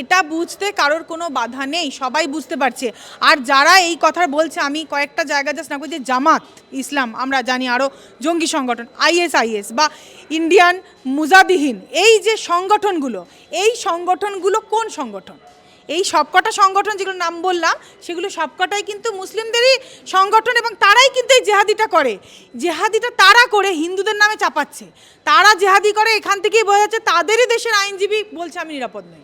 এটা বুঝতে কারোর কোনো বাধা নেই, সবাই বুঝতে পারছে। আর যারা এই কথা বলছে, আমি কয়েকটা জায়গা জাস্ট না যে জামাত, ইসলাম, আমরা জানি আরও জঙ্গি সংগঠন আইএস আইএস বা ইন্ডিয়ান মুজাবিহীন এই যে সংগঠনগুলো, এই সংগঠনগুলো কোন সংগঠন? এই সবকটা সংগঠন যেগুলো নাম বললাম, সেগুলো সবকটাই কিন্তু মুসলিমদেরই সংগঠন এবং তারাই কিন্তু এই জেহাদিটা করে। জেহাদিটা তারা করে হিন্দুদের নামে চাপাচ্ছে। তারা জেহাদি করে, এখান থেকেই বোঝা যাচ্ছে তাদেরই দেশের আইনজীবী বলছে, আমি নিরাপদ নই।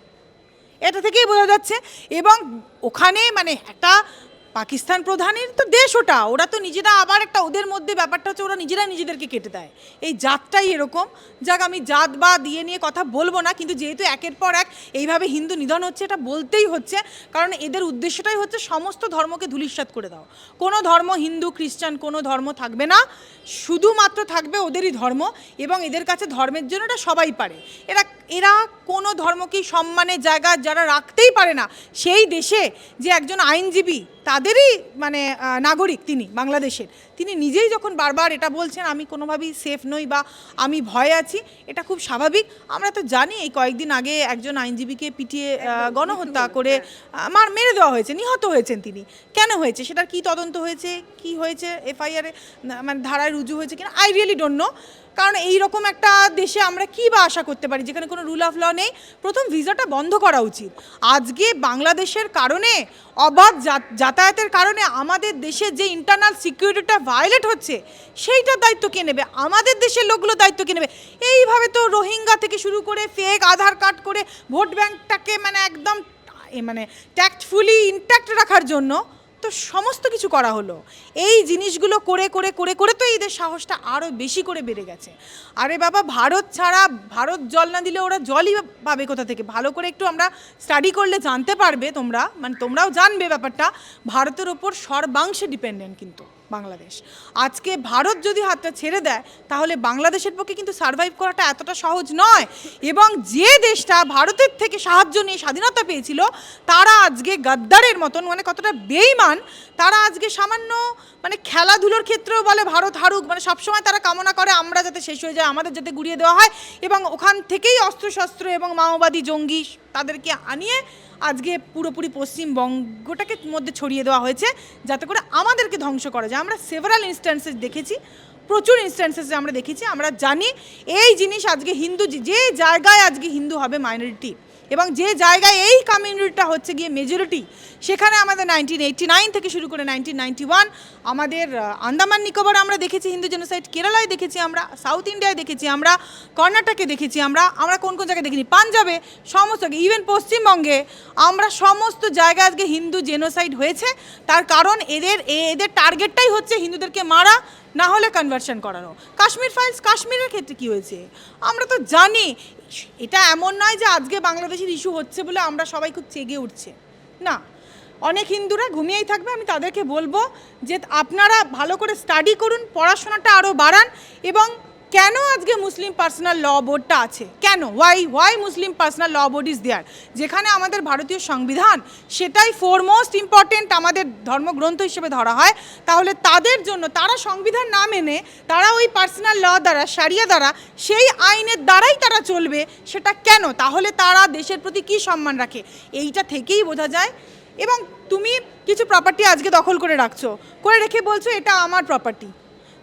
এটা থেকেই বোঝা যাচ্ছে। এবং ওখানে মানে একটা পাকিস্তান প্রধানের তো দেশ ওটা। ওরা তো নিজেরা আবার একটা ওদের মধ্যে ব্যাপারটা হচ্ছে ওরা নিজেরা নিজেদেরকে কেটে দেয়। এই জাতটাই এরকম। যাক, আমি জাত বা দিয়ে নিয়ে কথা বলব না, কিন্তু যেহেতু একের পর এক এইভাবে হিন্দু নিধন হচ্ছে, এটা বলতেই হচ্ছে। কারণ এদের উদ্দেশ্যটাই হচ্ছে সমস্ত ধর্মকে ধূলিসাৎ করে দাও কোনো ধর্ম হিন্দু, খ্রিস্টান, কোনো ধর্ম থাকবে না। শুধুমাত্র থাকবে ওদেরই ধর্ম এবং এদের কাছে ধর্মের জন্য এটা সবাই পারে। এরা এরা কোনো ধর্মকেই সম্মানের জায়গা যারা রাখতেই পারে না সেই দেশে যে একজন আইনজীবী তাদেরই মানে নাগরিক তিনি বাংলাদেশের তিনি নিজেই যখন বারবার এটা বলছেন আমি কোনোভাবেই সেফ নই বা আমি ভয়ে আছি এটা খুব স্বাভাবিক। আমরা তো জানি এই কয়েকদিন আগে একজন আইনজীবীকে পিটিয়ে গণহত্যা করে মার মেরে দেওয়া হয়েছে নিহত হয়েছেন তিনি। কেন হয়েছে? সেটার কি তদন্ত হয়েছে? কি হয়েছে? এফআইআরে মানে ধারায় রুজু হয়েছে কিনা? আই রিয়েলি ডোন্ট নো কারণ এই রকম একটা দেশে আমরা কি বা আশা করতে পারি? যেখানে কোনো রুল অফ ল নেই। প্রথম ভিসাটা বন্ধ করা উচিত। আজকে বাংলাদেশের কারণে, অবাধ যাতায়াতের কারণে আমাদের দেশে যে ইন্টারনাল সিকিউরিটিটা ভায়োলেট হচ্ছে, সেইটার দায়িত্ব কে নেবে? আমাদের দেশের লোকগুলো দায়িত্ব কে নেবে? এইভাবে তো রোহিঙ্গা থেকে শুরু করে ফেক আধার কার্ড করে ভোট ব্যাংকটাকে মানে একদম মানে ট্যাক্টফুলি ইনট্যাক্ট রাখার জন্য তো সমস্ত কিছু করা হলো। এই জিনিসগুলো করে করে করে করে তো এদের সাহসটা আরও বেশি করে বেড়ে গেছে। আরে বাবা, ভারত ছাড়া, ভারত জল না দিলে ওরা জলই পাবে কোথা থেকে? ভালো করে একটু আমরা স্টাডি করলে জানতে পারবে তোমরা। মানে তোমরাও জানবে ব্যাপারটা। ভারতের ওপর সর্বাংশে ডিপেন্ডেন্ট কিন্তু। বাংলাদেশ। আজকে ভারত যদি হাতটা ছেড়ে দেয়, তাহলে বাংলাদেশের পক্ষে কিন্তু সার্ভাইভ করাটা এতটা সহজ নয়। এবং যে দেশটা ভারতের থেকে সাহায্য নিয়ে স্বাধীনতা পেয়েছিল, তারা আজকে গাদ্দারের মতন মানে কতটা বেইমান তারা আজকে সামান্য মানে খেলাধুলোর ক্ষেত্রেও বলে ভারত হারুক মানে সবসময় তারা কামনা করে আমরা যাতে শেষ হয়ে যায় আমাদের যাতে গুড়িয়ে দেওয়া হয়। এবং ওখান থেকেই অস্ত্রশস্ত্র এবং মাওবাদী জঙ্গি তাদেরকে আনিয়ে আজকে পুরোপুরি পশ্চিমবঙ্গটাকে মধ্যে ছড়িয়ে দেওয়া হয়েছে, যাতে করে আমাদেরকে ধ্বংস করা যায়। আমরা সেভারাল ইনস্ট্যান্সেস দেখেছি, প্রচুর ইনস্ট্যান্সেস আমরা দেখেছি। আমরা জানি এই জিনিস আজকে হিন্দু যে- জায়গায় আজকে হিন্দু হবে মাইনরিটি এবং যে জায়গায় এই কমিউনিটিটা হচ্ছে গিয়ে মেজরিটি সেখানে আমাদের নাইনটিন এইটটি নাইন থেকে শুরু করে নাইনটিন নাইনটি ওয়ান আমাদের আন্দামান, নিকোবর আমরা দেখেছি, হিন্দু জেনোসাইড কেরালায় দেখেছি আমরা সাউথ ইন্ডিয়ায় দেখেছি আমরা, কর্ণাটকে দেখেছি আমরা আমরা কোন কোন জায়গায় দেখিনি। পাঞ্জাবে সমস্ত ইভেন পশ্চিমবঙ্গে আমরা সমস্ত জায়গায় আজকে হিন্দু জেনোসাইড হয়েছে। তার কারণ এদের এদের টার্গেটটাই হচ্ছে হিন্দুদেরকে মারা না হলে কনভার্সন করানো। কাশ্মীর ফাইলস কাশ্মীরের ক্ষেত্রে কি হয়েছে? আমরা তো জানি, এটা এমন নয় যে আজকে বাংলাদেশের ইস্যু হচ্ছে বলে আমরা সবাই খুব চেগে উঠছে। না, অনেক হিন্দুরা ঘুমিয়েই থাকবে, আমি তাদেরকে বলব যে আপনারা ভালো করে স্টাডি করুন, পড়াশোনাটা আরও বাড়ান এবং কেন আজকে মুসলিম পার্সোনাল ল বোর্ডটা আছে? কেন? Why why Muslim personal law board is there যেখানে আমাদের ভারতীয় সংবিধান সেটাই ফোরমোস্ট ইম্পর্টেন্ট আমাদের ধর্মগ্রন্থ হিসেবে ধরা হয়। তাহলে তাদের জন্য, তারা সংবিধান না মেনে, তারা ওই পার্সোনাল ল দ্বারা সারিয়া দ্বারা, সেই আইনের দ্বারাই তারা চলবে, সেটা কেন? তাহলে তারা দেশের প্রতি কী সম্মান রাখে? এইটা থেকেই বোঝা যায়। এবং তুমি কিছু প্রপার্টি আজকে দখল করে রাখছো। করে রেখে বলছো এটা আমার প্রপার্টি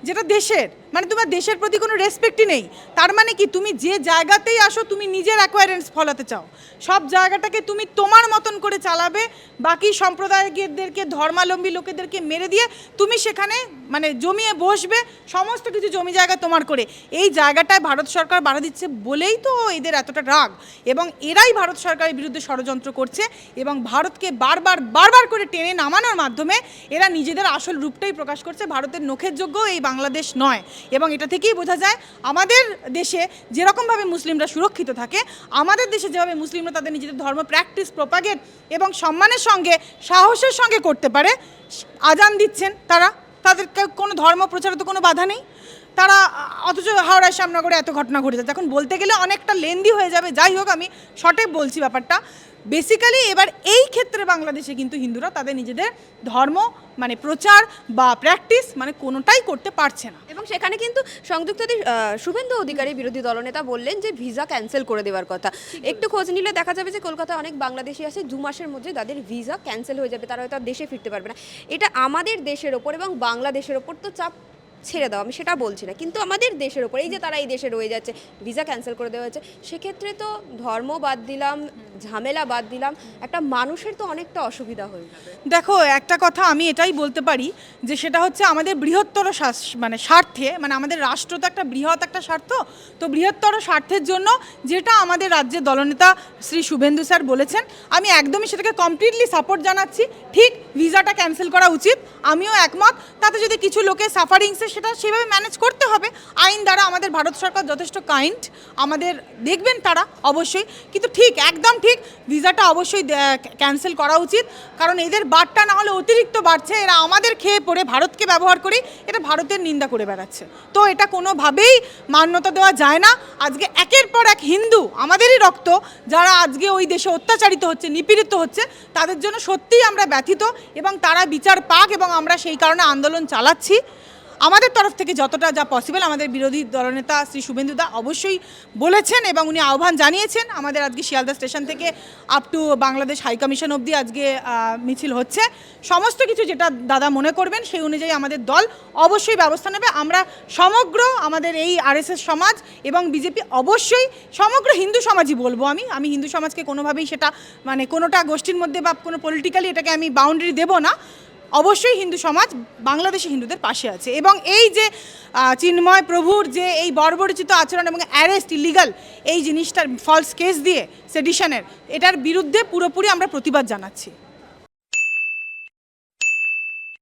যেটা দেশের মানে তোমার দেশের প্রতি কোনো রেসপেক্টই নেই। তার মানে কি? তুমি যে জায়গাতেই আসো, তুমি নিজের অ্যাকোয়ারেন্স ফলাতে চাও। সব জায়গাটাকে তুমি তোমার মতন করে চালাবে। বাকি সম্প্রদায়দেরকে ধর্মালম্বী লোকেদেরকে মেরে দিয়ে তুমি সেখানে মানে জমিয়ে বসবে, সমস্ত কিছু জমি জায়গা তোমার করে। এই জায়গাটায় ভারত সরকার বাধা দিচ্ছে বলেই তো এদের এতটা রাগ। এবং এরাই ভারত সরকারের বিরুদ্ধে ষড়যন্ত্র করছে এবং ভারতকে বারবার বারবার করে টেনে নামানোর মাধ্যমে এরা নিজেদের আসল রূপটাই প্রকাশ করছে। ভারতের নখের যোগ্য এই বাংলাদেশ নয়। এবং এটা থেকেই বোঝা যায়, আমাদের দেশে যেরকমভাবে মুসলিমরা সুরক্ষিত থাকে, আমাদের দেশে যেভাবে মুসলিমরা তাদের নিজেদের ধর্ম প্র্যাকটিস প্রপাগেট এবং সম্মানের সঙ্গে, সাহসের সঙ্গে করতে পারে, আজান দিচ্ছেন তারা। তাদের কোনো ধর্ম প্রচারে তো কোনো বাধা নেই। তারা, অথচ হাওড়ায় শ্যামনগরে এত ঘটনা ঘটে যাচ্ছে এখন বলতে গেলে অনেকটা লেন্দি হয়ে যাবে। যাই হোক, আমি শর্টে বলছি ব্যাপারটা। বেসিক্যালি এবার এই ক্ষেত্রে বাংলাদেশে কিন্তু হিন্দুরা তাদের নিজেদের ধর্ম মানে প্রচার বা প্র্যাকটিস মানে কোনোটাই করতে পারছে না। এবং সেখানে কিন্তু সংযুক্ত শুভেন্দু অধিকারী বিরোধী দলনেতা বললেন যে ভিসা ক্যান্সেল করে দেওয়ার কথা। একটু খোঁজ নিলে দেখা যাবে যে কলকাতায় অনেক বাংলাদেশি আছে দু মাসের মধ্যে তাদের ভিসা ক্যান্সেল হয়ে যাবে তারা হয়তো দেশে ফিরতে পারবে না। এটা আমাদের দেশের ওপর এবং বাংলাদেশের ওপর তো চাপ ছেড়ে দাও, আমি সেটা বলছি না। কিন্তু আমাদের দেশের ওপর, এই যে তারা এই দেশে রয়ে যাচ্ছে, ভিসা ক্যান্সেল করে দেওয়া হয়েছে, সেক্ষেত্রে তো ধর্ম বাদ দিলাম, ঝামেলা বাদ দিলাম, একটা মানুষের তো অনেকটা অসুবিধা হয়ে দেখো, একটা কথা আমি এটাই বলতে পারি যে সেটা হচ্ছে আমাদের বৃহত্তর মানে স্বার্থে মানে আমাদের রাষ্ট্র তো একটা বৃহৎ একটা স্বার্থ, তো বৃহত্তর স্বার্থের জন্য যেটা আমাদের রাজ্যের দলনেতা শ্রী শুভেন্দু স্যার বলেছেন, আমি একদমই সেটাকে কমপ্লিটলি সাপোর্ট জানাচ্ছি, ঠিক ভিসাটা ক্যান্সেল করা উচিত, আমিও একমত, তাতে যদি কিছু লোকের সাফারিংসে সেটা সেভাবে ম্যানেজ করতে হবে। আইন দ্বারা আমাদের ভারত সরকার যথেষ্ট কাইন্ড আমাদের দেখবেন তারা অবশ্যই। কিন্তু ঠিক, একদম ঠিক, ভিসাটা অবশ্যই ক্যান্সেল করা উচিত। কারণ এদের বারটা না হলে অতিরিক্ত বাড়ছে। এরা আমাদের খেয়ে পড়ে, ভারতকে ব্যবহার করে এটা ভারতের নিন্দা করে বেড়াচ্ছে। তো এটা কোনোভাবেই মান্যতা দেওয়া যায় না। আজকে একের পর এক হিন্দু আমাদেরই রক্ত, যারা আজকে ওই দেশে অত্যাচারিত হচ্ছে, নিপীড়িত হচ্ছে, তাদের জন্য সত্যিই আমরা ব্যথিত এবং তারা বিচার পাক এবং আমরা সেই কারণে আন্দোলন চালাচ্ছি। আমাদের তরফ থেকে যতটা যা পসিবল আমাদের বিরোধী দলনেতা শ্রী শুভেন্দুদা অবশ্যই বলেছেন এবং উনি আহ্বান জানিয়েছেন। আমাদের আজকে শিয়ালদা স্টেশন থেকে up to Bangladesh high commission অবধি আজকে মিছিল হচ্ছে। সমস্ত কিছু যেটা দাদা মনে করবেন সেই অনুযায়ী আমাদের দল অবশ্যই ব্যবস্থা নেবে। আমরা সমগ্র আমাদের এই আরএসএস সমাজ এবং বিজেপি অবশ্যই সমগ্র হিন্দু সমাজই বলব আমি। আমি হিন্দু সমাজকে কোনোভাবেই সেটা মানে কোনোটা গোষ্ঠীর মধ্যে বা কোনো পলিটিক্যালি এটাকে আমি বাউন্ডারি দেবো না। অবশ্যই হিন্দু সমাজ বাংলাদেশি হিন্দুদের পাশে আছে। এবং এই যে চিন্ময় প্রভুর যে এই বর্বরচিত আচরণ এবং অ্যারেস্ট, ইলিগাল এই জিনিসটার ফলস কেস দিয়ে সেডিশনের এটার বিরুদ্ধে পুরোপুরি আমরা প্রতিবাদ জানাচ্ছি।